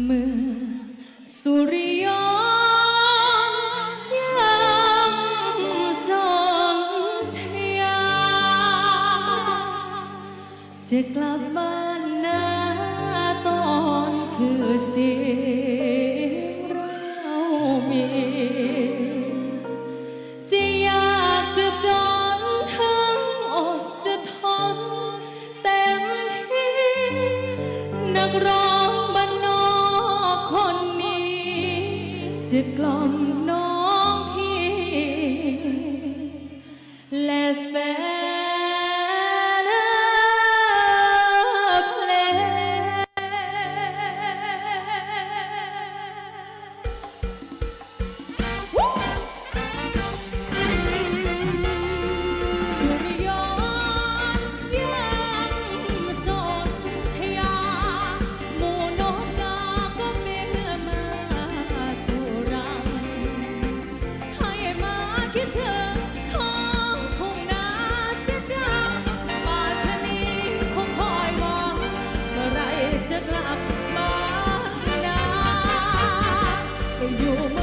เมื่อสุริยนยังส่องทยา จะกลับบ้านนาตอนชื่อเสียงเรามีจะอยากจะจนทั้งอดจะทนเต็มที่นักร้อง จะกล่อมน้องพี่และแฟน you.